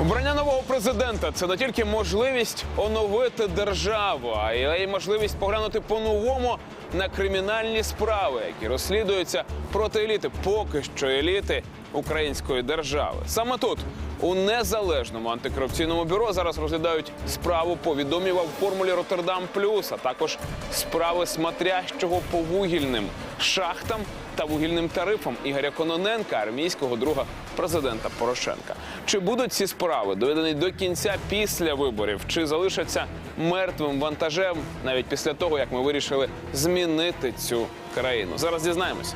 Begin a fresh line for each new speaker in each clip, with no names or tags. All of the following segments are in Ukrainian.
Обрання нового президента це не тільки можливість оновити державу, а й можливість поглянути по-новому на кримінальні справи, які розслідуються проти еліти, поки що еліти української держави. Саме тут, у незалежному антикорупційному бюро, зараз розглядають справу по відомій вам формулі Роттердам Плюс, а також справи смотрящого по вугільним шахтам та вугільним тарифам Ігоря Кононенка, армійського друга президента Порошенка. Чи будуть ці справи доведені до кінця після виборів, чи залишаться мертвим вантажем навіть після того, як ми вирішили змінити цю країну? Зараз дізнаємося.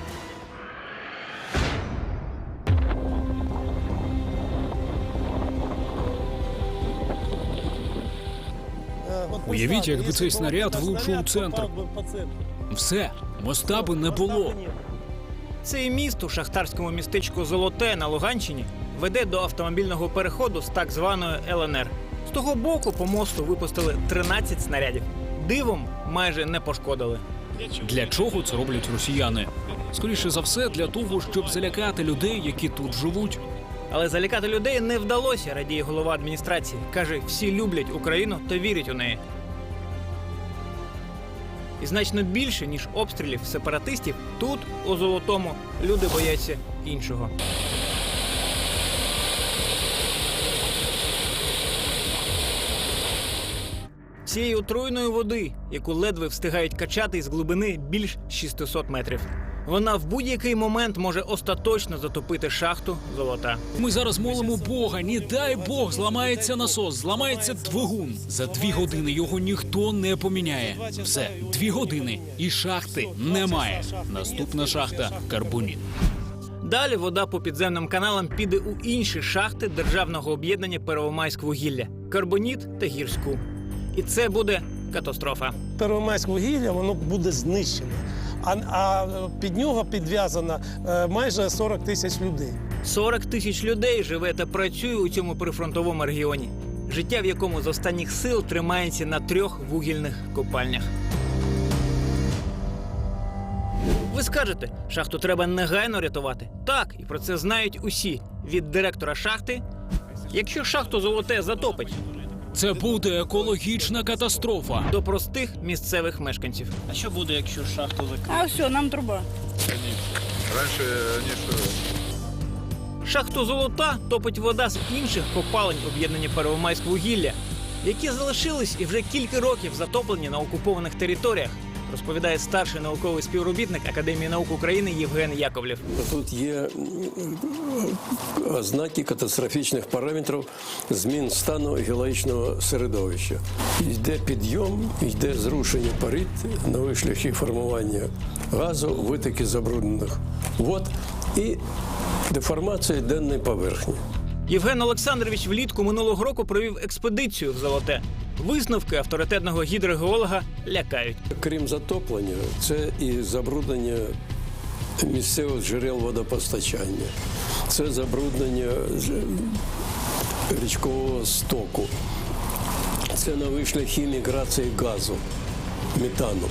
Уявіть, якби цей снаряд влучив у центр. Все, моста би не було.
Цей міст у шахтарському містечку Золоте на Луганщині веде до автомобільного переходу з так званою ЛНР. З того боку по мосту випустили 13 снарядів. Дивом майже не пошкодили.
Для чого це роблять росіяни? Скоріше за все, для того, щоб залякати людей, які тут живуть.
Але залякати людей не вдалося, радіє голова адміністрації. Каже, всі люблять Україну та вірять у неї. І значно більше, ніж обстрілів сепаратистів, тут, у Золотому, люди бояться іншого. Цієї отруйної води, яку ледве встигають качати із глибини більш 600 метрів. Вона в будь-який момент може остаточно затопити шахту золота.
Ми зараз молимо Бога. Ні дай Бог, зламається насос, зламається двигун. За дві години його ніхто не поміняє. Все, дві години і шахти немає. Наступна шахта карбоніт.
Далі вода по підземним каналам піде у інші шахти державного об'єднання Первомайськвугілля Карбоніт та гірську. І це буде катастрофа.
Первомайське вугілля воно буде знищене. А, а під нього підв'язано е, майже 40 тисяч людей.
40 тисяч людей живе та працює у цьому прифронтовому регіоні, життя в якому з останніх сил тримається на трьох вугільних копальнях. Ви скажете, шахту треба негайно рятувати. Так, і про це знають усі від директора шахти. Якщо шахту золоте затопить
Це буде екологічна катастрофа.
до простих місцевих мешканців.
А що буде, якщо шахту закрити?
А все, нам труба.
Раньше они что,
Шахту золота топить вода з інших копалень об'єднання Первомайськвугілля, які залишились і вже кілька років затоплені на окупованих територіях, розповідає старший науковий співробітник Академії наук України Євген Яковлєв.
Тут є ознаки катастрофічних параметрів змін стану геологічного середовища. Йде підйом, йде зрушення порід, нові шляхи формування газу, витоки забруднених вод і деформація денної поверхні.
Євген Олександрович влітку минулого року провів експедицію в золоте. Висновки авторитетного гідрогеолога лякають.
Крім затоплення, це і забруднення місцевих джерел водопостачання, це забруднення річкового стоку, це нові шляхи міграції газу, метану.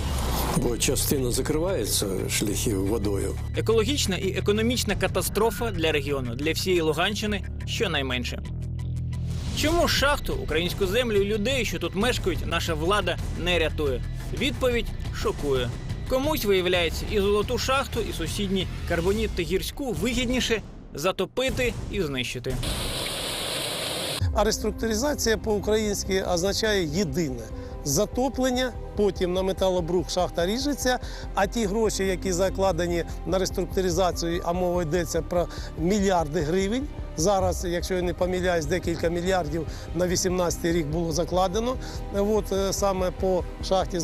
Бо частина закривається шляхів водою.
Екологічна і економічна катастрофа для регіону, для всієї Луганщини щонайменше. Чому шахту, українську землю і людей, що тут мешкають, наша влада не рятує? Відповідь шокує. Комусь виявляється і золоту шахту, і сусідні карбоніт та гірську вигідніше затопити і знищити.
А реструктуризація по-українськи означає єдине затоплення. Потім на металобрух шахта ріжеться, а ті гроші, які закладені на реструктуризацію, а мова йдеться про мільярди гривень. Зараз, якщо я не помиляюсь, декілька мільярдів на 18 рік було закладено. От е, саме по шахті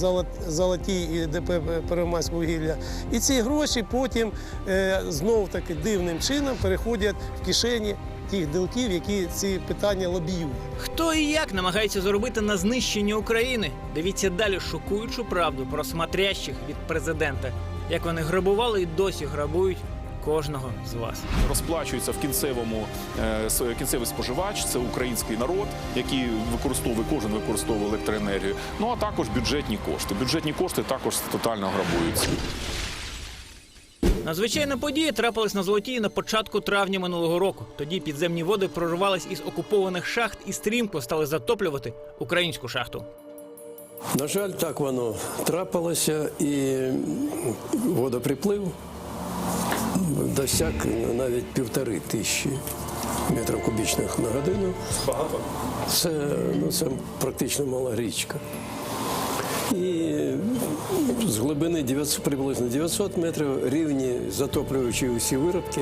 Золотій і ДП Первомайськвугілля. І ці гроші потім е, знов таки дивним чином переходять в кишені тих ділків, які ці питання лобіюють.
Хто і як намагається заробити на знищенні України? Дивіться далі шокуючу правду про смотрящих від президента, як вони грабували і досі грабують кожного з вас.
розплачується в кінцевому е, кінцевий споживач, це український народ, який використовує, кожен використовує електроенергію. Ну а також бюджетні кошти. Бюджетні кошти також тотально грабуються.
Надзвичайна подія трапилась на золотій на початку травня минулого року. Тоді підземні води проривались із окупованих шахт і стрімко стали затоплювати українську шахту.
На жаль, так воно трапилося, і водоприплив досяг навіть півтори тисячі метрів кубічних на годину. Це, ну, це практично мала річка. І глибини 900, приблизно 900 метрів рівні, затоплюючи усі виробки,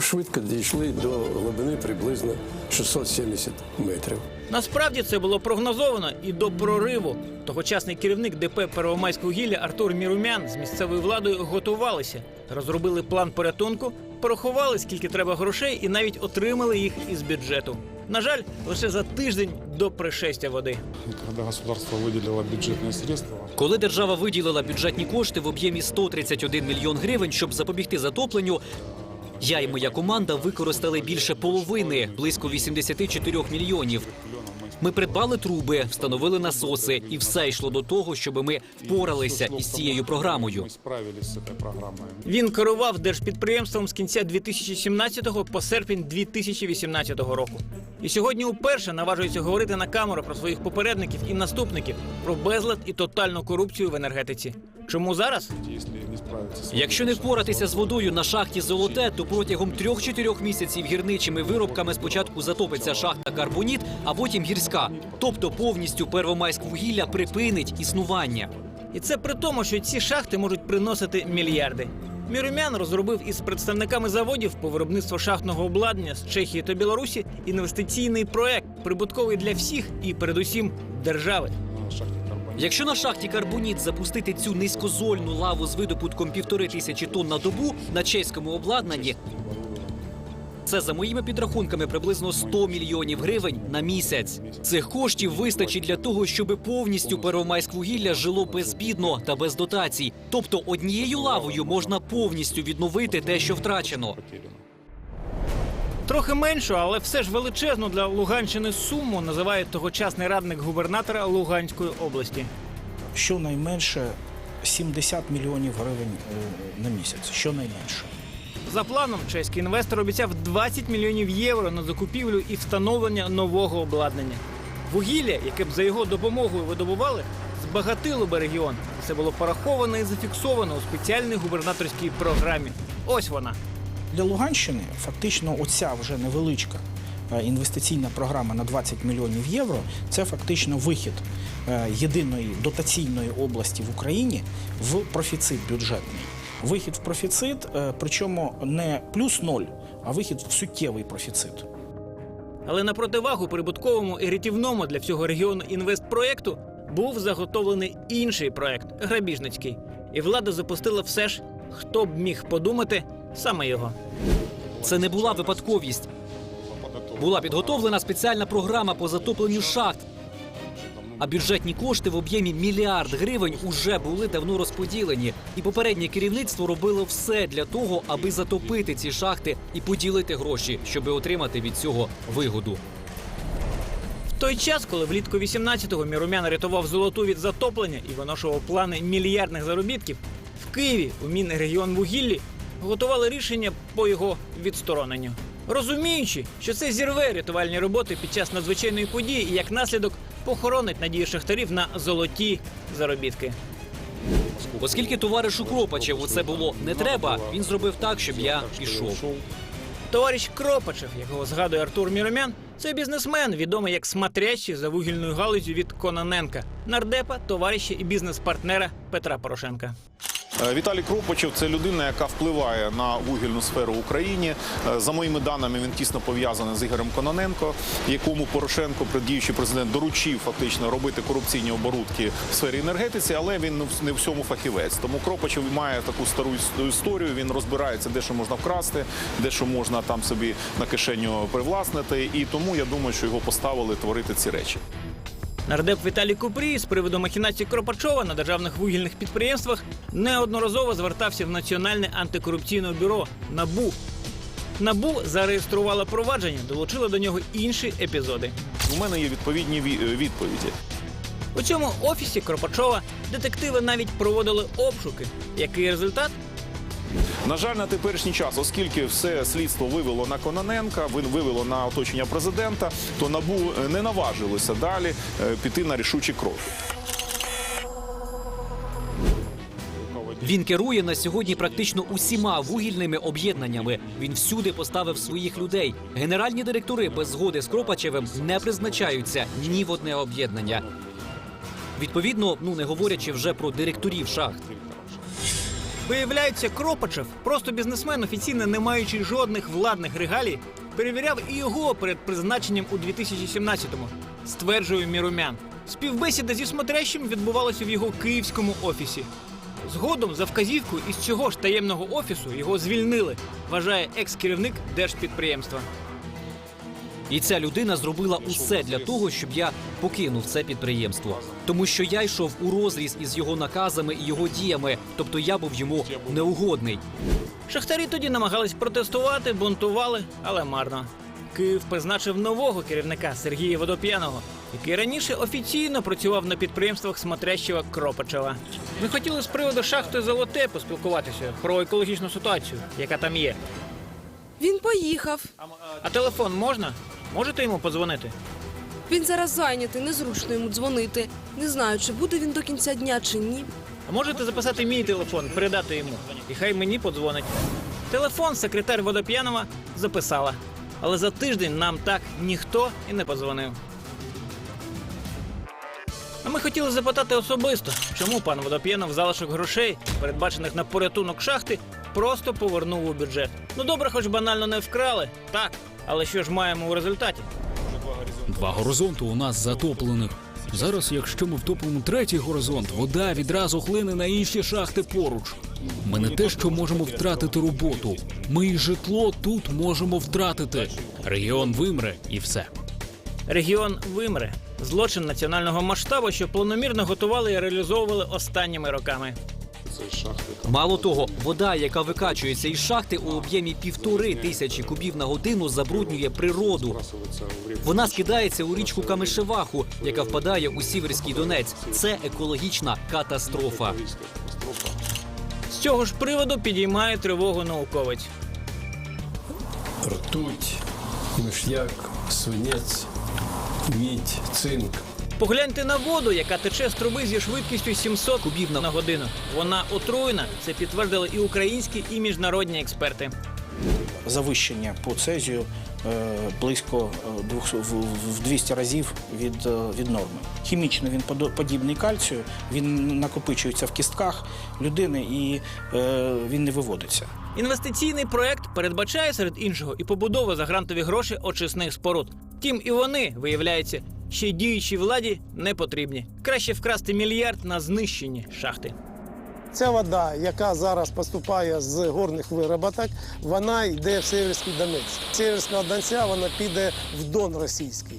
швидко дійшли до глибини приблизно 670 метрів.
Насправді це було прогнозовано і до прориву. Тогочасний керівник ДП «Первомайськвугілля» Артур Мірумян з місцевою владою готувалися, розробили план порятунку, порахували, скільки треба грошей, і навіть отримали їх із бюджету. На жаль, лише за тиждень до пришестя води.
Коли государство виділило бюджетні средства,
Коли держава виділила бюджетні кошти в об'ємі 131 мільйон гривень, щоб запобігти затопленню, я і моя команда використали більше половини, близько 84 мільйонів. Ми придбали труби, встановили насоси, і все йшло до того, щоб ми впоралися із цією програмою.
Він керував держпідприємством з кінця 2017 по серпень 2018 року. І сьогодні уперше наважується говорити на камеру про своїх попередників і наступників про безлад і тотальну корупцію в енергетиці. Чому зараз?
Якщо не впоратися з водою на шахті золоте, то протягом 3-4 місяців гірничими виробками спочатку затопиться шахта Карбоніт, а потім гірська. Тобто повністю Первомайськвугілля припинить існування.
І це при тому, що ці шахти можуть приносити мільярди. Мірумян розробив із представниками заводів по виробництву шахтного обладнання з Чехії та Білорусі інвестиційний проект, прибутковий для всіх і передусім держави.
Якщо на шахті Карбоніт запустити цю низькозольну лаву з видобутком півтори тисячі тонн на добу на чеському обладнанні, це за моїми підрахунками приблизно 100 мільйонів гривень на місяць. Цих коштів вистачить для того, щоб повністю Первомайськвугілля жило безбідно та без дотацій. Тобто однією лавою можна повністю відновити те, що втрачено.
Трохи меншу, але все ж величезну для Луганщини суму називає тогочасний радник губернатора Луганської області.
Щонайменше 70 мільйонів гривень е, на місяць. Щонайменше.
За планом, чеський інвестор обіцяв 20 мільйонів євро на закупівлю і встановлення нового обладнання. Вугілля, яке б за його допомогою видобували, збагатило би регіон. Це було пораховано і зафіксовано у спеціальній губернаторській програмі. Ось вона.
Для Луганщини фактично оця вже невеличка е, інвестиційна програма на 20 мільйонів євро це фактично вихід е, єдиної дотаційної області в Україні в профіцит бюджетний. Вихід в профіцит, е, причому не плюс ноль, а вихід в суттєвий профіцит.
Але на противагу прибутковому і рятівному для всього регіону інвестпроєкту був заготовлений інший проект грабіжницький. І влада запустила все ж, хто б міг подумати, саме його.
Це не була випадковість. Була підготовлена спеціальна програма по затопленню шахт. А бюджетні кошти в об'ємі мільярд гривень уже були давно розподілені, і попереднє керівництво робило все для того, аби затопити ці шахти і поділити гроші, щоб отримати від цього вигоду.
В той час, коли влітку 18-го Мірумян рятував золоту від затоплення і виношував плани мільярдних заробітків, в Києві у Мінрегіонвугіллі готували рішення по його відстороненню. Розуміючи, що це зірве рятувальні роботи під час надзвичайної події і як наслідок похоронить надію шахтарів на золоті заробітки.
Оскільки товаришу Кропачеву це було не треба, він зробив так, щоб я пішов.
Товариш Кропачев, якого згадує Артур Міромян, це бізнесмен, відомий як смотрящий за вугільною галузю від Кононенка, нардепа, товариша і бізнес-партнера Петра Порошенка.
Е, Віталій Кропачев це людина, яка впливає на вугільну сферу в Україні. Е, За моїми даними, він тісно пов'язаний з Ігорем Кононенко, якому Порошенко, діючий президент, доручив фактично робити корупційні оборудки в сфері енергетиці, але він не в- всьому фахівець. Тому Кропачев має таку стару історію. Він розбирається, де що можна вкрасти, де що можна там собі на кишеню привласнити. І тому я думаю, що його поставили творити ці речі.
Нардеп Віталій Купрій з приводу махінації Кропачова на державних вугільних підприємствах неодноразово звертався в Національне антикорупційне бюро НАБУ. НАБУ зареєструвало провадження, долучило до нього інші епізоди.
У мене є відповідні е, відповіді.
У цьому офісі Кропачова детективи навіть проводили обшуки. Який результат?
На жаль, на теперішній час, оскільки все слідство вивело на Кононенка, ви- вивело на оточення президента, то набу е, не наважилося далі е, піти на рішучі кроки.
Він керує на сьогодні практично усіма вугільними об'єднаннями. Він всюди поставив своїх людей. Генеральні директори без згоди з Кропачевим не призначаються ні в одне об'єднання. Відповідно, ну не говорячи вже про директорів шахт.
Виявляється, Кропачев, просто бізнесмен, офіційно не маючи жодних владних регалій, перевіряв і його перед призначенням у 2017-му, стверджує Мірумян. Співбесіда зі смотрящим відбувалася в його київському офісі. Згодом за вказівку із цього ж таємного офісу його звільнили, вважає екс-керівник держпідприємства.
І ця людина зробила усе для того, щоб я покинув це підприємство. Тому що я йшов у розріз із його наказами і його діями, тобто я був йому неугодний.
Шахтарі тоді намагались протестувати, бунтували, але марно. Київ призначив нового керівника Сергія Водоп'яного, який раніше офіційно працював на підприємствах Смотрящого Кропачева. Ми хотіли з приводу шахти Золоте поспілкуватися про екологічну ситуацію, яка там є.
Він поїхав.
А телефон можна? Можете йому подзвонити?
Він зараз зайнятий, незручно йому дзвонити. Не знаю, чи буде він до кінця дня, чи ні.
А можете записати мій телефон, передати йому, і хай мені подзвонить. Телефон секретар Водоп'янова записала. Але за тиждень нам так ніхто і не подзвонив. А ми хотіли запитати особисто, чому пан Водоп'янов залишок грошей, передбачених на порятунок шахти, просто повернув у бюджет. Ну добре, хоч банально не вкрали, так. Але що ж маємо у результаті?
Два горизонти у нас затоплених. Зараз, якщо ми втопимо третій горизонт, вода відразу хлине на інші шахти поруч. Ми не те, що можемо втратити роботу. Ми і житло тут можемо втратити. Регіон вимре і все.
Регіон вимре. Злочин національного масштабу, що планомірно готували і реалізовували останніми роками.
Шахти.
Мало того, вода, яка викачується із шахти у об'ємі півтори тисячі кубів на годину, забруднює природу. Вона скидається у річку Камишеваху, яка впадає у Сіверський Донець. Це. Екологічна катастрофа.
З цього ж приводу підіймає тривогу науковець.
Ртуть, миш'як, свинець, мідь, цинк.
Погляньте на воду, яка тече з труби зі швидкістю 700 кубів на годину. Вона отруєна. Це підтвердили і українські, і міжнародні експерти.
Завищення по цезію е, близько е, 200 в- в 200 разів від, е, від норми. Хімічно він подібний кальцію, він накопичується в кістках людини і е, він не виводиться.
Інвестиційний проект передбачає серед іншого і побудову за грантові гроші очисних споруд. Втім, і вони, виявляється, ще діючій владі не потрібні. Краще вкрасти мільярд на знищені шахти.
Ця вода, яка зараз поступає з горних вироботок, вона йде в Северський Донець. З Северського Донця вона піде в Дон російський.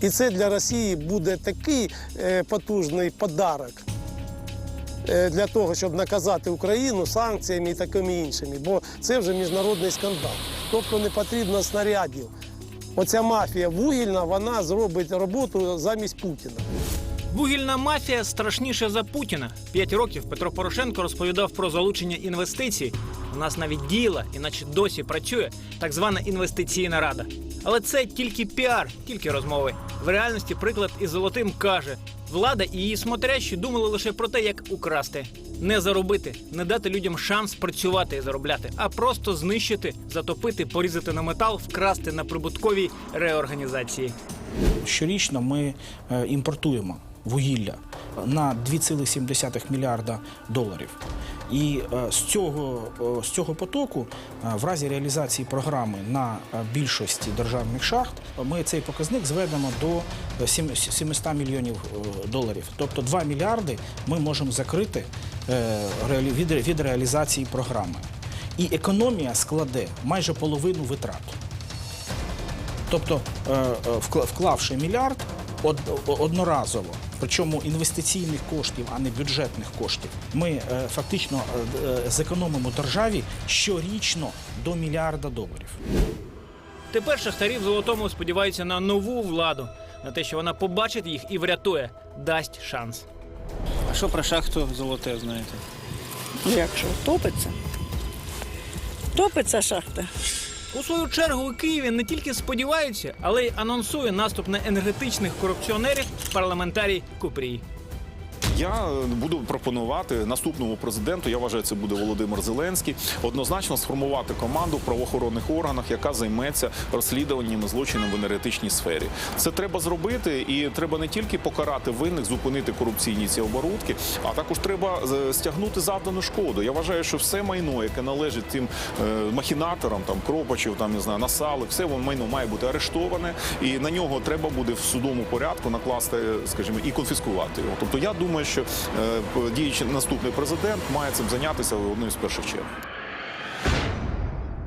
І це для Росії буде такий е, потужний подарок е, для того, щоб наказати Україну санкціями і такими іншими. Бо це вже міжнародний скандал. Тобто не потрібно снарядів. Оця мафія вугільна, вона зробить роботу замість Путіна.
Вугільна мафія страшніша за Путіна. П'ять років Петро Порошенко розповідав про залучення інвестицій. У нас навіть діяла, іначе досі працює так звана інвестиційна рада. Але це тільки піар, тільки розмови. В реальності приклад із золотим каже: влада і її смотрящі думали лише про те, як украсти, не заробити, не дати людям шанс працювати і заробляти, а просто знищити, затопити, порізати на метал, вкрасти на прибутковій реорганізації.
Щорічно ми е, імпортуємо вугілля на 2,7 мільярда доларів. І е, з цього, е, з цього потоку, е, в разі реалізації програми на більшості державних шахт, ми цей показник зведемо до е, 700 мільйонів доларів. Тобто 2 мільярди ми можемо закрити від, реалізації програми. І економія складе майже половину витрат. Тобто, вклавши мільярд од- одноразово, причому інвестиційних коштів, а не бюджетних коштів, ми е, фактично е, е, зекономимо державі щорічно до мільярда доларів.
Тепер шахтарі в золотому сподіваються на нову владу, на те, що вона побачить їх і врятує, дасть шанс. А що про шахту золоте знаєте?
Ну як що, топиться? Топиться шахта.
У свою чергу у Києві не тільки сподіваються, але й анонсує наступ на енергетичних корупціонерів парламентарій Купрій.
Я е, буду пропонувати наступному президенту. Я вважаю, це буде Володимир Зеленський. Однозначно сформувати команду в правоохоронних органах, яка займеться розслідуваннями злочинів в енергетичній сфері. Це треба зробити, і треба не тільки покарати винних, зупинити корупційні ці оборудки, а також треба е, стягнути завдану шкоду. Я вважаю, що все майно, яке належить тим е, махінаторам, там кропачів, там не знаю, насалик, все воно майно має бути арештоване, і на нього треба буде в судовому порядку накласти, скажімо, і конфіскувати його. Тобто, я думаю, що е, діючий наступний президент має цим зайнятися одним з перших черг.